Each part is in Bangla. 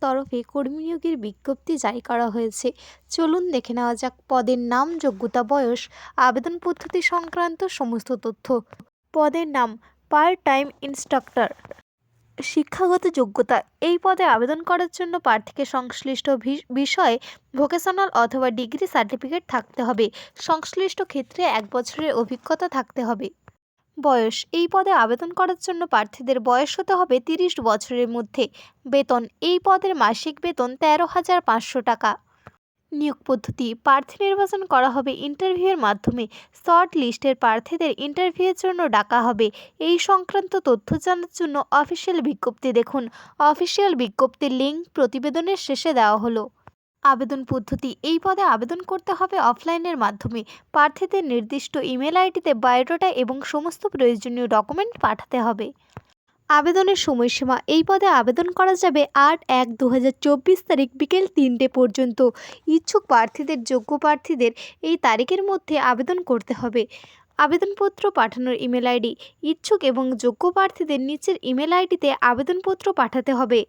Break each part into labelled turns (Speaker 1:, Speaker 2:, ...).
Speaker 1: তরফে কর্মী নিয়োগের বিজ্ঞপ্তি জারি করা হয়েছে। চলুন দেখে নেওয়া যাক পদের নাম, যোগ্যতা, বয়স, আবেদন পদ্ধতি সংক্রান্ত সমস্ত তথ্য। পদের নাম পার্ট টাইম ইনস্ট্রাক্টর শিক্ষাগত যোগ্যতা। এই পদে আবেদন করার জন্য প্রার্থীকে সংশ্লিষ্ট বিষয়ে ভোকেশনাল অথবা ডিগ্রি সার্টিফিকেট থাকতে হবে। সংশ্লিষ্ট ক্ষেত্রে এক বছরের অভিজ্ঞতা থাকতে হবে। বয়স। এই পদে আবেদন করার জন্য প্রার্থীদের বয়স হতে হবে তিরিশ বছরের মধ্যে। বেতন। এই পদের মাসিক বেতন তেরো হাজার পাঁচশো টাকা। নিয়োগ পদ্ধতি। প্রার্থী নির্বাচন করা হবে ইন্টারভিউয়ের মাধ্যমে। শর্ট লিস্টের প্রার্থীদের ইন্টারভিউয়ের জন্য ডাকা হবে। এই সংক্রান্ত তথ্য জানার জন্য অফিসিয়াল বিজ্ঞপ্তি দেখুন। অফিসিয়াল বিজ্ঞপ্তির লিঙ্ক প্রতিবেদনের শেষে দেওয়া হলো। আবেদন পদ্ধতি। এই পদে আবেদন করতে হবে অফলাইনের মাধ্যমে। প্রার্থীদের নির্দিষ্ট ইমেল আইডিতে বায়োডাটা এবং সমস্ত প্রয়োজনীয় ডকুমেন্ট পাঠাতে হবে। আবেদনের সময়সীমা। এই পদে আবেদন করা যাবে আট এক দু তারিখ বিকেল তিনটে পর্যন্ত। ইচ্ছুক প্রার্থীদের, যোগ্য প্রার্থীদের এই তারিখের মধ্যে আবেদন করতে হবে। আবেদনপত্র পাঠানোর ইমেল আইডি। ইচ্ছুক এবং যোগ্য প্রার্থীদের নিচের ইমেল আইডিতে আবেদনপত্র পাঠাতে হবে।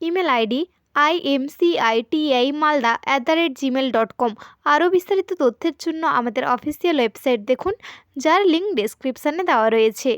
Speaker 1: Email ID I M C I T I Malda at the rate gmail dot com আরও বিস্তারিত তথ্যের জন্য আমাদের অফিসিয়াল ওয়েবসাইট দেখুন, যার লিঙ্ক ডেসক্রিপশানে দেওয়া রয়েছে।